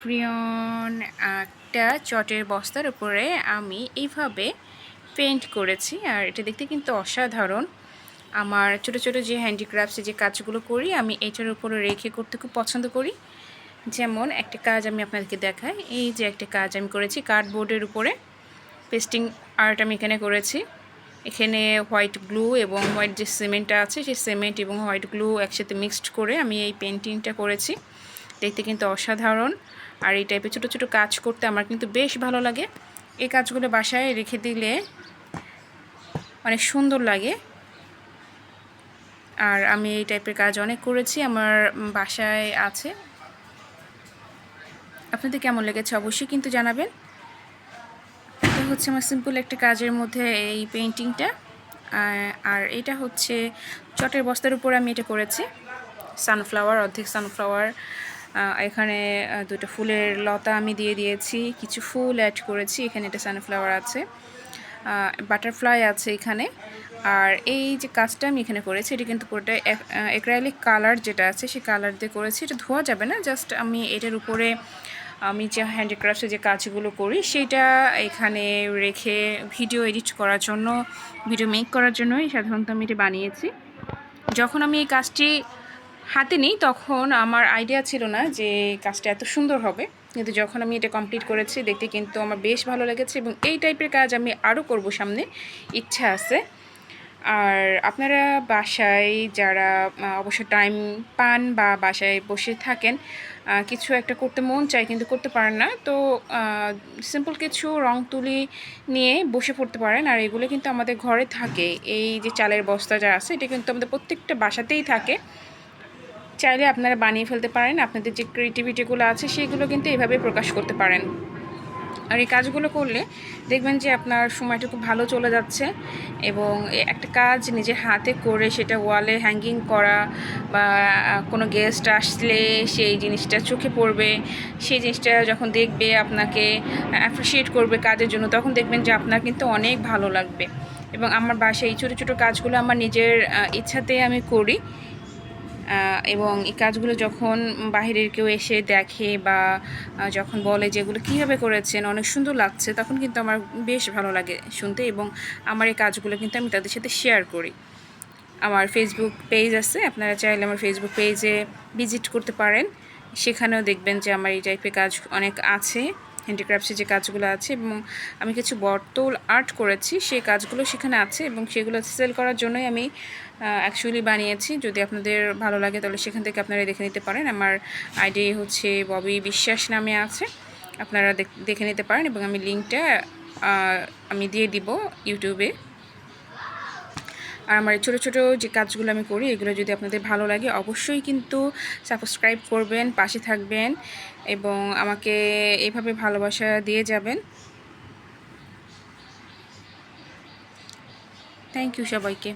প্রিয়ন একটা চটের বস্তার উপরে আমি এইভাবে পেন্ট করেছি। আর এটা দেখতে কিন্তু অসাধারণ। আমার ছোট ছোট যে হ্যান্ডিক্রাফটসে, যে কাজগুলো করি, আমি এটার উপরে রেখে করতে খুব পছন্দ করি। যেমন একটা কাজ আমি আপনাদেরকে দেখাই। এই যে একটা কাজ আমি করেছি কার্ডবোর্ডের উপরে। পেস্টিং আর্ট আমি এখানে করেছি। এখানে হোয়াইট গ্লু এবং হোয়াইট যে সিমেন্টটা আছে, সেই সিমেন্ট এবং হোয়াইট গ্লু একসাথে মিক্সড করে আমি এই পেন্টিংটা করেছি। দেখতে কিন্তু অসাধারণ। আর এই টাইপের ছোটো ছোটো কাজ করতে আমার কিন্তু বেশ ভালো লাগে। এই কাজগুলো বাসায় রেখে দিলে অনেক সুন্দর লাগে। আর আমি এই টাইপের কাজ অনেক করেছি, আমার বাসায় আছে। আপনাদের কেমন লেগেছে অবশ্যই কিন্তু জানাবেন। এটা হচ্ছে আমার সিম্পল একটা কাজের মধ্যে এই পেন্টিংটা আর এটা হচ্ছে চটের বস্তার উপর আমি এটা করেছি। সানফ্লাওয়ার অর্ধেক সানফ্লাওয়ার এখানে দুটো ফুলের লতা আমি দিয়ে দিয়েছি, কিছু ফুল অ্যাড করেছি, এখানে এটা সানফ্লাওয়ার আছে বাটারফ্লাই আছে এখানে, আর এই যে কাজটা আমি এখানে করেছি, এটি কিন্তু পুরোটা এক্রাইলিক কালার যেটা আছে, সেই কালার দিয়ে করেছি, এটা ধোয়া যাবে না জাস্ট আমি এটার উপরে, আমি যে হ্যান্ডিক্রাফটে যে কাজগুলো করি সেটা এখানে রেখে ভিডিও এডিট করার জন্য ভিডিও মেক করার জন্যই সাধারণত আমি এটা বানিয়েছি। যখন আমি এই কাজটি হাতে নেই, তখন আমার আইডিয়া ছিল না যে কাজটা এত সুন্দর হবে। কিন্তু যখন আমি এটা কমপ্লিট করেছি, দেখতে কিন্তু আমার বেশ ভালো লেগেছে এবং এই টাইপের কাজ আমি আরও করব সামনে, ইচ্ছা আছে। আর আপনারা বাসায় যারা অবশ্য টাইম পান বা বাসায় বসে থাকেন কিছু একটা করতে মন চায় কিন্তু করতে পারেন না। তো সিম্পল কিছু রং তুলি নিয়ে বসে পড়তে পারেন। আর এগুলো কিন্তু আমাদের ঘরে থাকে। এই যে চালের বস্তা যা আছে, এটা কিন্তু আমাদের প্রত্যেকটা বাসাতেই থাকে। চাইলে আপনারা বানিয়ে ফেলতে পারেন। আপনাদের যে ক্রিয়েটিভিটিগুলো আছে, সেগুলো কিন্তু এভাবে প্রকাশ করতে পারেন। আর এই কাজগুলো করলে দেখবেন যে আপনার সময়টা খুব ভালো চলে যাচ্ছে এবং একটা কাজ নিজের হাতে করে সেটা ওয়ালে হ্যাঙ্গিং করা বা কোনো গেস্ট আসলে সেই জিনিসটা চোখে পড়বে, সেই জিনিসটা যখন দেখবে আপনাকে অ্যাপ্রিসিয়েট করবে কাজের জন্য, তখন দেখবেন যে আপনার কিন্তু অনেক ভালো লাগবে। এবং আমার বাসায় এই ছোটো ছোটো কাজগুলো আমার নিজের ইচ্ছাতে আমি করি। এবং এই কাজগুলো যখন বাহিরের কেউ এসে দেখে বা যখন বলে যে এগুলো কীভাবে করেছেন, অনেক সুন্দর লাগছে, তখন কিন্তু আমার বেশ ভালো লাগে শুনতে এবং আমার এই কাজগুলো কিন্তু আমি তাদের সাথে শেয়ার করি। আমার ফেসবুক পেজ আছে, আপনারা চাইলে আমার ফেসবুক পেজে ভিজিট করতে পারেন। সেখানেও দেখবেন যে আমার এই টাইপের কাজ অনেক আছে। হ্যান্ডিক্রাফটসের যে কাজগুলো আছে এবং আমি কিছু বর্তল আর্ট করেছি, সেই কাজগুলো সেখানে আছে এবং সেগুলো সেল করার জন্যই আমি অ্যাকচুয়ালি বানিয়েছি। যদি আপনাদের ভালো লাগে তাহলে সেখান থেকে আপনারা দেখে নিতে পারেন। আমার আইডি হচ্ছে ববি বিশ্বাস নামে আছে। আপনারা দেখে নিতে পারেন এবং আমি লিঙ্কটা আমি দিয়ে দিব ইউটিউবে আর আমার ছোটো ছোটো যে কাজগুলো আমি করি, এগুলো যদি আপনাদের ভালো লাগে, অবশ্যই কিন্তু সাবস্ক্রাইব করবেন, পাশে থাকবেন এবং আমাকে এভাবে ভালোবাসা দিয়ে যাবেন। থ্যাংক ইউ সবাইকে।